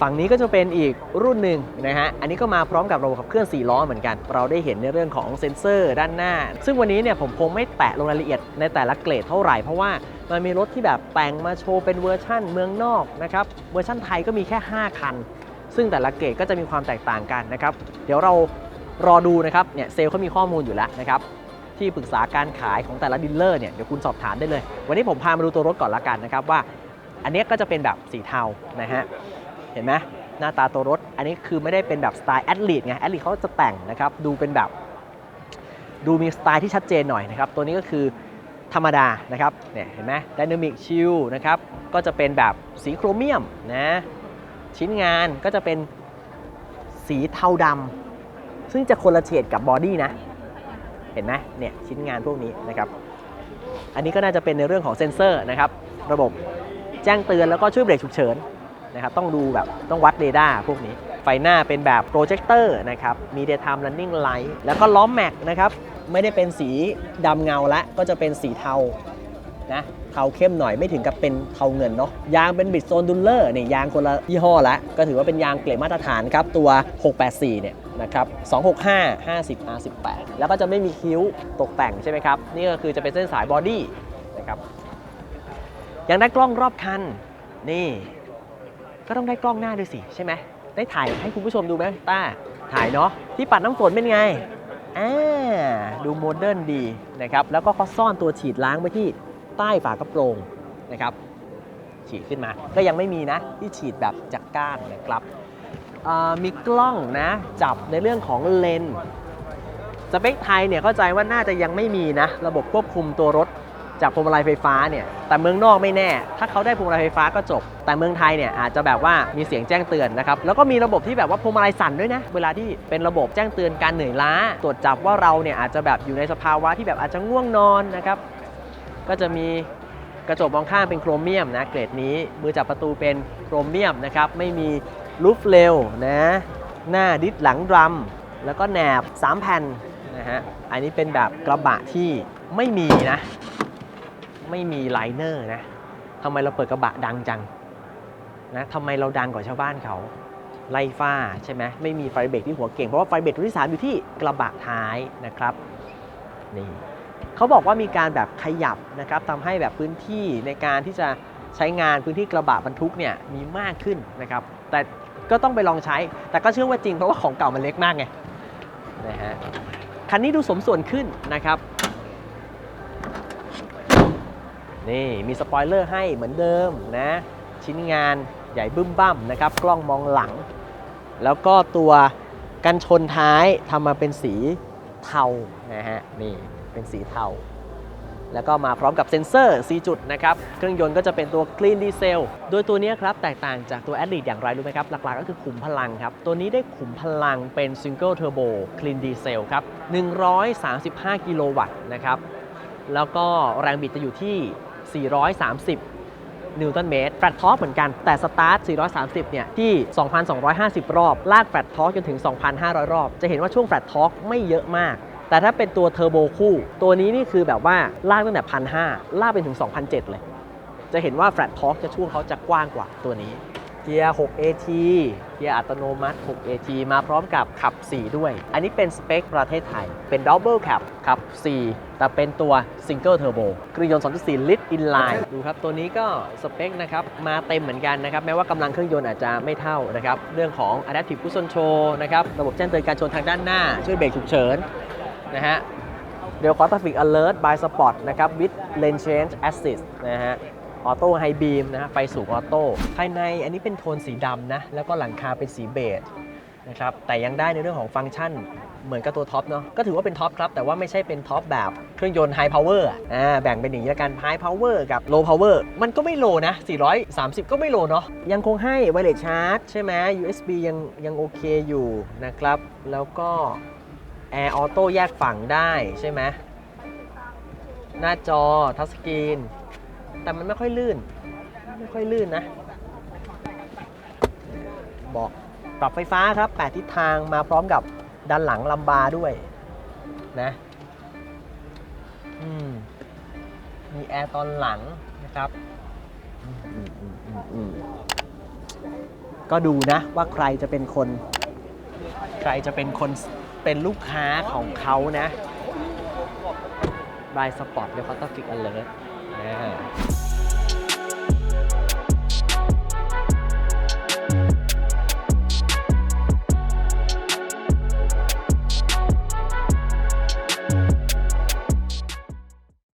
ฝั่งนี้ก็จะเป็นอีกรุ่นหนึ่งนะฮะ อันนี้ก็มาพร้อมกับระบบขับเคลื่อน 4 ล้อเหมือนกัน เราได้เห็นในเรื่องของเซ็นเซอร์ด้านหน้า ซึ่งวันนี้เนี่ยผมคงไม่แตะลงรายละเอียดในแต่ละเกรดเท่าไหร่ เพราะว่ามันมีรถที่แบบแต่งมาโชว์เป็นเวอร์ชั่นเมืองนอกนะครับ เวอร์ชั่นไทยก็มีแค่ 5 คัน ซึ่งแต่ละเกรดก็จะมีความแตกต่างกันนะครับ เดี๋ยวเรารอดูนะครับ เนี่ยเซลล์เขามีข้อมูลอยู่แล้วนะครับที่ปรึกษาการขายของแต่ละดีลเลอร์เนี่ยเดี๋ยวคุณสอบถามได้เลย วันนี้ผมพามาดูตัวรถก่อนละกันนะครับว่า อันนี้ก็จะเป็นแบบสีเทานะฮะ เห็นไหมหน้าตาตัวรถ อันนี้คือไม่ได้เป็นแบบสไตล์แอดลีดไงแอดลีดเขาจะแต่งนะครับดูเป็นแบบ ดูมีสไตล์ที่ชัดเจนหน่อยนะครับ ตัวนี้ก็คือธรรมดานะครับเนี่ยเห็นไหมด y นามิกชิลนะครับก็จะเป็นแบบสีโครเมียมนะชิ้นงานก็จะเป็นสีเทาดำซึ่งจะคนละเฉดกับบอดี้นะ เห็นไหมเนี่ยชิ้นงานพวกนี้นะครับ อันนี้ก็น่าจะเป็นในเรื่องของเซ็นเซอร์นะครับ ระบบแจ้งเตือนแล้วก็ช่วยเบรกฉุกเฉิน นะครับต้องดูแบบต้องวัดเรดาร์พวกนี้ ไฟหน้าเป็นแบบโปรเจคเตอร์นะครับมี daytime running light แล้วก็ล้อมแม็กนะครับไม่ได้เป็นสีดำเงาละก็จะเป็นสีเทานะเทาเข้มหน่อยไม่ถึงกับเป็นเทาเงินเนาะยางเป็นบิดโซนดูลเลอร์เนี่ยยางคนละยี่ห้อละก็ถือว่าเป็นยางเกรดมาตรฐานครับ ตัว 684 เนี่ยนะครับ 265 50 R18 แล้วก็จะไม่มีคิ้วตกแต่งใช่ไหมครับ นี่ก็คือจะเป็นเส้นสายบอดี้นะครับยังได้กล้องรอบคัน นี่ ก็ต้องได้กล้องหน้าด้วยสิใช่ไหมได้ถ่ายให้คุณผู้ชมดูไหมต้าถ่ายเนาะที่ปัดน้ำฝนเป็นไงอ่าดูโมเดิร์นดีนะครับแล้วก็เขาซ่อนตัวฉีดล้างไว้ที่ใต้ฝากระโปรงนะครับฉีดขึ้นมา ก็ยังไม่มีนะที่ฉีดแบบจากก้านนะครับมีกล้องนะ จับในเรื่องของเลนส์สเปคไทยเนี่ยเข้าใจว่าน่าจะยังไม่มีนะ ระบบควบคุมตัวรถ จากพวงมาลัยไฟฟ้าเนี่ยแต่เมืองนอกไม่แน่ ถ้าเขาได้พวงมาลัยไฟฟ้าก็จบ แต่เมืองไทยเนี่ยอาจจะแบบว่ามีเสียงแจ้งเตือนนะครับแล้วก็มีระบบที่แบบว่าพวงมาลัยสั่นด้วยนะเวลาที่เป็นระบบแจ้งเตือนการเหนื่อยล้า ตรวจจับว่าเราเนี่ยอาจจะแบบอยู่ในสภาวะที่แบบอาจจะง่วงนอนนะครับก็จะมีกระจกมองข้างเป็นโครเมียมนะเกรดนี้มือจับประตูเป็นโครเมียมนะครับไม่มีลูฟเรลนะหน้าดิสหลังดรัม แล้วก็แหนบ 3 แผ่นนะฮะอันนี้เป็นแบบกระบะที่ไม่มีนะ ไม่มีไลเนอร์นะทำไมเราเปิดกระบะดังจังนะทำไมเราดังกว่าชาวบ้านเขาไล่ฟ้าใช่ไหมไม่มีไฟเบรกที่หัวเก่ง เพราะว่าไฟเบรกตัวที่3อยู่ที่กระบะท้ายนะครับนี่เขาบอกว่ามีการแบบขยับนะครับทำให้แบบพื้นที่ในการที่จะใช้งานพื้นที่กระบะบรรทุกเนี่ยมีมากขึ้นนะครับแต่ก็ต้องไปลองใช้ แต่ก็เชื่อว่าจริงเพราะว่าของเก่ามันเล็กมากไงนะฮะคันนี้ดูสมส่วนขึ้นนะครับ นี่มีสปอยเลอร์ให้เหมือนเดิมนะ ชิ้นงานใหญ่บึ้มบั้มนะครับ กล้องมองหลัง แล้วก็ตัวกันชนท้ายทำมาเป็นสีเทานะฮะนี่เป็นสีเทา แล้วก็มาพร้อมกับเซ็นเซอร์ 4 จุดนะครับ เครื่องยนต์ก็จะเป็นตัว Clean Diesel โดยตัวนี้ครับ แตกต่างจากตัว a d d i t อย่างไรรู้ไหมครับ หลักๆ ก็คือขุมพลังครับ ตัวนี้ได้ขุมพลังเป็น Single Turbo Clean Diesel ครับ 135 กิโลวัตต์นะครับ แล้วก็แรงบิดจะอยู่ที่ 430นิวตันเมตร แฟลตทอกเหมือนกัน แต่สตาร์ท 430 เนี่ย ที่ 2,250 รอบ ลากแฟลตทอกจนถึง 2,500 รอบ จะเห็นว่าช่วงแฟลตทอกไม่เยอะมาก แต่ถ้าเป็นตัวเทอร์โบคู่ ตัวนี้นี่คือแบบว่า ลากตั้งแต่ 1,500 ลากไปถึง 2,700 เลย จะเห็นว่าแฟลตทอกจะช่วงเขาจะกว้างกว่าตัวนี้ เกียร์ 6AT เกียร์อัตโนมัติ 6AT มาพร้อมกับขับ 4 ด้วย อันนี้เป็นสเปคประเทศไทย เป็น Double Cab ขับ 4 แต่เป็นตัว Single Turbo เครื่องยนต์ 2.4 ลิตร inline ดูครับ ตัวนี้ก็สเปคนะครับ มาเต็มเหมือนกันนะครับ แม้ว่ากำลังเครื่องยนต์อาจจะไม่เท่านะครับ เรื่องของ Adaptive Cruise Control นะครับ ระบบแจ้งเตือนการชนทางด้านหน้า ช่วยเบรกฉุกเฉินนะฮะเดี๋ยว Traffic Alert by Spot นะครับ with Lane Change Assist นะฮะ ออโต้ไฮบีมนะฮะไฟสูงออโต้ภายในอันนี้เป็นโทนสีดำนะแล้วก็หลังคาเป็นสีเบจนะครับแต่ยังได้ในเรื่องของฟังก์ชันเหมือนกับตัวท็อปเนาะก็ถือว่าเป็นท็อปครับ แต่ว่าไม่ใช่เป็นท็อปแบบเครื่องยนต์ไฮพาวเวอร์อ่าแบ่งเป็นอย่างนี้ละกันไฮพาวเวอร์กับโลพาวเวอร์มันก็ไม่โลนะ 430 ก็ไม่โลเนาะยังคงให้ไวเลสชาร์จใช่ไหม USB ยังยังโอเคอยู่นะครับ แล้วก็แอร์ออโต้แยกฝั่งได้ใช่ไหมหน้าจอทัชสกรีน แต่มันไม่ค่อยลื่น ไม่ค่อยลื่นนะ บอกปรับไฟฟ้าครับ 8 ทิศทางมาพร้อมกับด้านหลังลำบาด้วยนะมมีแอร์ตอนหลังนะครับ ก็ดูนะว่าใครจะเป็นคน ใครจะเป็นคนเป็นลูกค้าของเขานะบายสปอร์ตเดี๋ยวเขาต้องฟิกอันเล ย